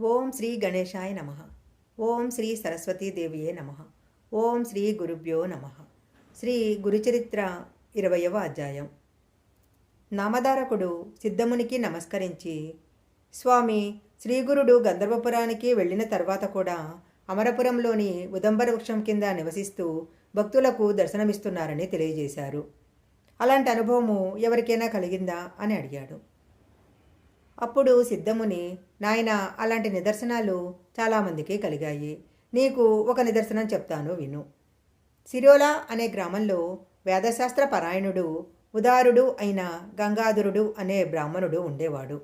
ఓం శ్రీ గణేశాయ నమ. ఓం శ్రీ సరస్వతీదేవియే నమ. ఓం శ్రీ గురుభ్యో నమ. శ్రీ గురుచరిత్ర ఇరవయవ అధ్యాయం. నామధారకుడు సిద్ధమునికి నమస్కరించి స్వామి శ్రీగురుడు గంధర్వపురానికి వెళ్ళిన తర్వాత కూడా అమరపురంలోని ఉదంబర వృక్షం కింద నివసిస్తూ భక్తులకు దర్శనమిస్తున్నారని తెలియజేశారు. అలాంటి అనుభవము ఎవరికైనా కలిగిందా? అని అడిగాడు. అప్పుడు సిద్ధముని నాయన అలాంటి నిదర్శనాలు చాలామందికి కలిగాయి. నీకు ఒక నిదర్శనం చెప్తాను విను. సిరోలా అనే గ్రామంలో వేదశాస్త్ర పరాయణుడు ఉదారుడు అయిన గంగాధరుడు అనే బ్రాహ్మణుడు ఉండేవాడు.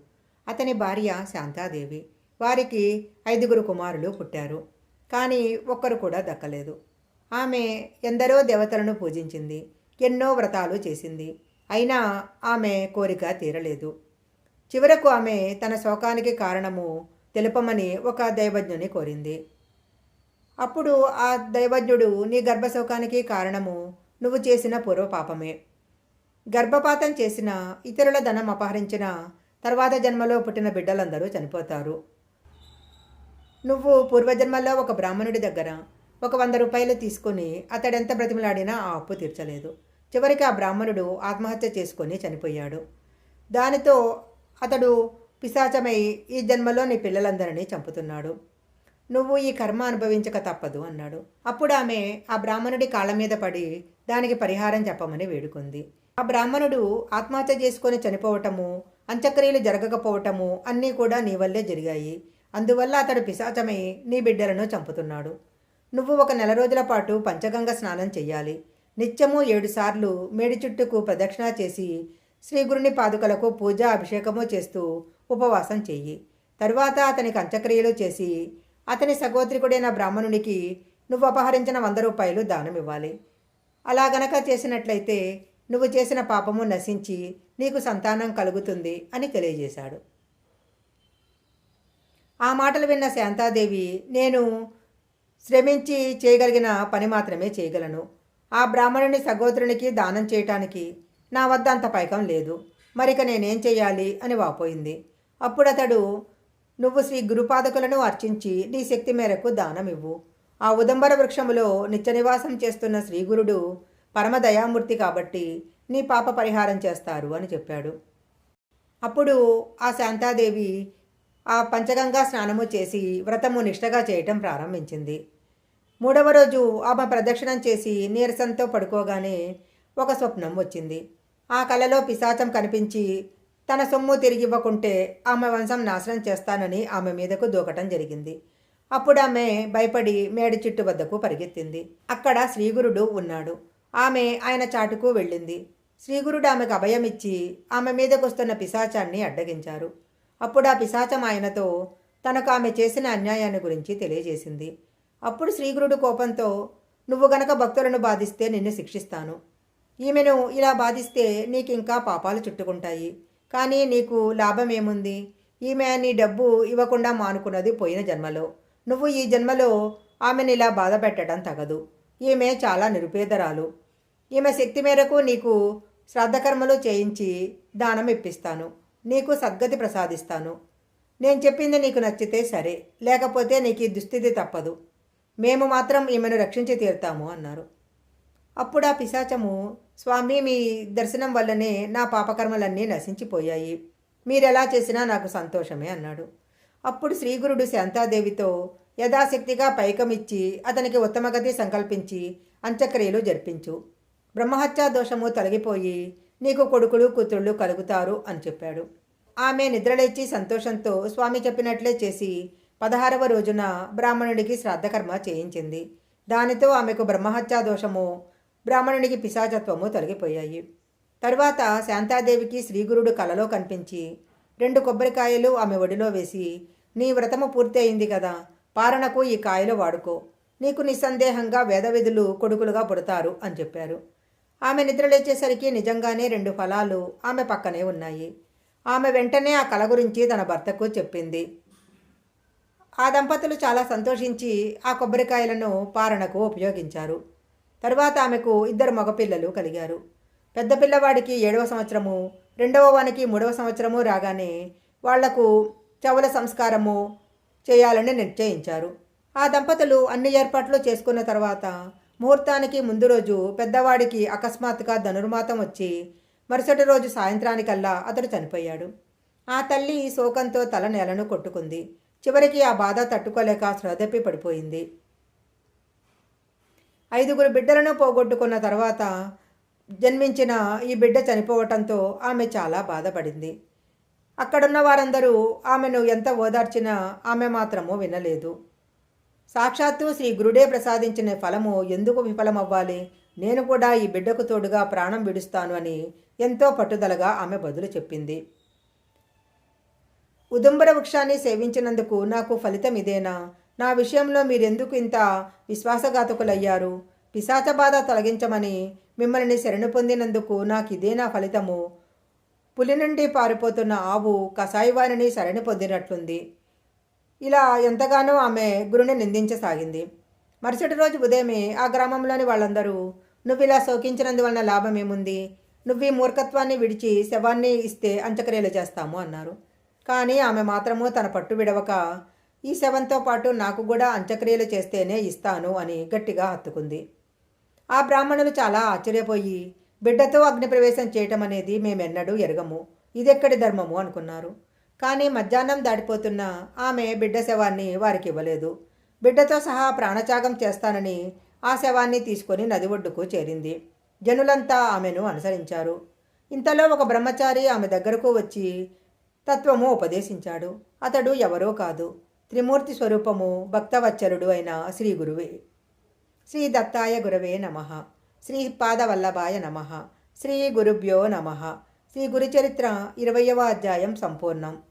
అతని భార్య శాంతాదేవి. వారికి ఐదుగురు కుమారులు పుట్టారు. కానీ ఒక్కరు కూడా దక్కలేదు. ఆమె ఎందరో దేవతలను పూజించింది ఎన్నో వ్రతాలు చేసింది. అయినా ఆమె కోరిక తీరలేదు. చివరకు ఆమె తన శోకానికి కారణము తెలుపమని ఒక దైవజ్ఞుని కోరింది. అప్పుడు ఆ దైవజ్ఞుడు నీ గర్భశోకానికి కారణము నువ్వు చేసిన పూర్వపాపమే. గర్భపాతం చేసిన ఇతరుల ధనం అపహరించిన తర్వాత జన్మలో పుట్టిన బిడ్డలందరూ చనిపోతారు. నువ్వు పూర్వజన్మలో ఒక బ్రాహ్మణుడి దగ్గర ఒక వంద రూపాయలు తీసుకుని అతడెంత బ్రతిమలాడినా ఆ అప్పు తీర్చలేదు. చివరికి ఆ బ్రాహ్మణుడు ఆత్మహత్య చేసుకొని చనిపోయాడు. దానితో అతడు పిశాచమై ఈ జన్మలో నీ పిల్లలందరినీ చంపుతున్నాడు. నువ్వు ఈ కర్మ అనుభవించక తప్పదు అన్నాడు. అప్పుడు ఆమె ఆ బ్రాహ్మణుడి కాళ్ళ మీద పడి దానికి పరిహారం చెప్పమని వేడుకుంది. ఆ బ్రాహ్మణుడు ఆత్మహత్య చేసుకొని చనిపోవటము అంత్యక్రియలు జరగకపోవటము అన్నీ కూడా నీ వల్లే జరిగాయి. అందువల్ల అతడు పిశాచమై నీ బిడ్డలను చంపుతున్నాడు. నువ్వు ఒక నెల రోజుల పాటు పంచగంగ స్నానం చెయ్యాలి. నిత్యము ఏడుసార్లు మేడి చుట్టుకు ప్రదక్షిణ చేసి శ్రీగురుని పాదుకలకు పూజ అభిషేకము చేస్తూ ఉపవాసం చెయ్యి. తరువాత అతనికి అంత్యక్రియలు చేసి అతని సగోత్రికుడైన బ్రాహ్మణునికి నువ్వు అపహరించిన వంద రూపాయలు దానం ఇవ్వాలి. అలా గనక చేసినట్లయితే నువ్వు చేసిన పాపము నశించి నీకు సంతానం కలుగుతుంది అని తెలియజేశాడు. ఆ మాటలు విన్న శాంతాదేవి నేను శ్రమించి చేయగలిగిన పని మాత్రమే చేయగలను. ఆ బ్రాహ్మణుని సగోత్రునికి దానం చేయటానికి నా వద్ద అంత పైకం లేదు. మరిక నేనేం చేయాలి అని వాపోయింది. అప్పుడు అతడు నువ్వు శ్రీ గురుపాదకులను అర్చించి నీ శక్తి మేరకు దానం ఇవ్వు ఆ ఉదంబర వృక్షములో నిత్యనివాసం చేస్తున్న శ్రీగురుడు పరమదయామూర్తి కాబట్టి నీ పాప పరిహారం చేస్తారు అని చెప్పాడు. అప్పుడు ఆ శాంతాదేవి ఆ పంచగంగా స్నానము చేసి వ్రతము నిష్టగా చేయటం ప్రారంభించింది. మూడవ రోజు ఆమె ప్రదక్షిణం చేసి నీరసంతో పడుకోగానే ఒక స్వప్నం వచ్చింది. ఆ కలలో పిశాచం కనిపించి తన సొమ్ము తిరిగి ఇవ్వకుంటే ఆమె వంశం నాశనం చేస్తానని ఆమె మీదకు దూకటం జరిగింది. అప్పుడు ఆమె భయపడి మేడి చుట్టు వద్దకు పరిగెత్తింది. అక్కడ శ్రీగురుడు ఉన్నాడు. ఆమె ఆయన చాటుకు వెళ్ళింది. శ్రీగురుడు ఆమెకు అభయమిచ్చి ఆమె మీదకు వస్తున్న పిశాచాన్ని అడ్డగించారు. అప్పుడు ఆ పిశాచం ఆయనతో తనకు ఆమె చేసిన అన్యాయాన్ని గురించి తెలియజేసింది. అప్పుడు శ్రీగురుడు కోపంతో నువ్వు గనక భక్తులను బాధిస్తే నిన్ను శిక్షిస్తాను. ఈమెను ఇలా బాధిస్తే నీకు ఇంకా పాపాలు చుట్టుకుంటాయి. కానీ నీకు లాభం ఏముంది ఈమె నీ డబ్బు ఇవ్వకుండా మానుకున్నది పోయిన జన్మలో. నువ్వు ఈ జన్మలో ఆమెను ఇలా బాధ పెట్టడం తగదు. ఈమె చాలా నిరుపేదరాలు. ఈమె శక్తి మేరకు నీకు శ్రాద్ధకర్మలు చేయించి దానం ఇప్పిస్తాను. నీకు సద్గతి ప్రసాదిస్తాను. నేను చెప్పింది నీకు నచ్చితే సరే లేకపోతే నీకు ఈ దుస్థితి తప్పదు. మేము మాత్రం ఈమెను రక్షించి తీరుతాము అన్నారు. అప్పుడు ఆ పిశాచము స్వామి మీ దర్శనం వల్లనే నా పాపకర్మలన్నీ నశించిపోయాయి. మీరెలా చేసినా నాకు సంతోషమే అన్నాడు. అప్పుడు శ్రీగురుడు శాంతాదేవితో యథాశక్తిగా పైకమిచ్చి అతనికి ఉత్తమగతి సంకల్పించి అంత్యక్రియలు జరిపించు. బ్రహ్మహత్యా దోషము తొలగిపోయి నీకు కొడుకులు కూతుళ్ళు కలుగుతారు అని చెప్పాడు. ఆమె నిద్రలేచి సంతోషంతో స్వామి చెప్పినట్లే చేసి పదహారవ రోజున బ్రాహ్మణుడికి శ్రాద్ధకర్మ చేయించింది. దానితో ఆమెకు బ్రహ్మహత్యా దోషము బ్రాహ్మణునికి పిశాచత్వము తొలగిపోయాయి. తరువాత శాంతాదేవికి శ్రీగురుడు కలలో కనిపించి రెండు కొబ్బరికాయలు ఆమె ఒడిలో వేసి నీ వ్రతము పూర్తి అయింది కదా పారణకు ఈ కాయలు వాడుకో నీకు నిస్సందేహంగా వేదవిధులు కొడుకులుగా పుడతారు అని చెప్పారు. ఆమె నిద్రలేచేసరికి నిజంగానే రెండు ఫలాలు ఆమె పక్కనే ఉన్నాయి. ఆమె వెంటనే ఆ కళ గురించి తన భర్తకు చెప్పింది. ఆ దంపతులు చాలా సంతోషించి ఆ కొబ్బరికాయలను పారణకు ఉపయోగించారు. తర్వాత ఆమెకు ఇద్దరు మగపిల్లలు కలిగారు. పెద్ద పిల్లవాడికి ఏడవ సంవత్సరము రెండవ వానికి మూడవ సంవత్సరము రాగానే వాళ్ళకు చవల సంస్కారము చేయాలని నిశ్చయించారు. ఆ దంపతులు అన్ని ఏర్పాట్లు చేసుకున్న తర్వాత ముహూర్తానికి ముందు రోజు పెద్దవాడికి అకస్మాత్తుగా ధనుర్మాతం వచ్చి మరుసటి రోజు సాయంత్రానికల్లా అతడు చనిపోయాడు. ఆ తల్లి శోకంతో తల నేలను కొట్టుకుంది. చివరికి ఆ బాధ తట్టుకోలేక శ్రద్ధపి పడిపోయింది. ఐదుగురు బిడ్డలను పోగొట్టుకున్న తర్వాత జన్మించిన ఈ బిడ్డ చనిపోవటంతో ఆమె చాలా బాధపడింది. అక్కడున్న వారందరూ ఆమెను ఎంత ఓదార్చినా ఆమె మాత్రము వినలేదు. సాక్షాత్తు శ్రీ గురుడే ప్రసాదించిన ఫలము ఎందుకు విఫలమవ్వాలి? నేను కూడా ఈ బిడ్డకు తోడుగా ప్రాణం విడుస్తాను అని ఎంతో పట్టుదలగా ఆమె బదులు చెప్పింది. ఉదుంబర వృక్షాన్ని సేవించినందుకు నాకు ఫలితం ఇదేనా? నా విషయంలో మీరెందుకు ఇంత విశ్వాసఘాతకులయ్యారు? పిశాచ బాధ తొలగించమని మిమ్మల్ని శరణు పొందినందుకు నాకు ఇదే నా ఫలితము. పులి నుండి పారిపోతున్న ఆవు కసాయివారిని శరణి పొందినట్లుంది. ఇలా ఎంతగానో ఆమె గురుని నిందించసాగింది. మరుసటి రోజు ఉదయమే ఆ గ్రామంలోని వాళ్ళందరూ నువ్వు ఇలా శోకించినందువలన లాభం ఏముంది నువ్వు ఈ మూర్ఖత్వాన్ని విడిచి శవాన్ని ఇస్తే అంత్యక్రియలు చేస్తాము అన్నారు. కానీ ఆమె మాత్రము తన పట్టు విడవక ఈ శవంతో పాటు నాకు కూడా అంత్యక్రియలు చేస్తేనే ఇస్తాను అని గట్టిగా హత్తుకుంది. ఆ బ్రాహ్మణులు చాలా ఆశ్చర్యపోయి బిడ్డతో అగ్నిప్రవేశం చేయటం అనేది మేమెన్నడూ ఎరగము. ఇదెక్కడి ధర్మము అనుకున్నారు. కానీ మధ్యాహ్నం దాటిపోతున్న ఆమె బిడ్డ శవాన్ని వారికి ఇవ్వలేదు. బిడ్డతో సహా ప్రాణత్యాగం చేస్తానని ఆ శవాన్ని తీసుకొని నది ఒడ్డుకు చేరింది. జనులంతా ఆమెను అనుసరించారు. ఇంతలో ఒక బ్రహ్మచారి ఆమె దగ్గరకు వచ్చి తత్వము ఉపదేశించాడు. అతడు ఎవరో కాదు. త్రిమూర్తి స్వరూపము భక్తవచ్చరుడు అయిన శ్రీ గురువే. శ్రీ దత్తాయ గురవే నమ. శ్రీ పాదవల్లభాయ నమ. శ్రీ గురుభ్యో నమ. శ్రీ గురుచరిత్ర ఇరవయవ అధ్యాయం సంపూర్ణం.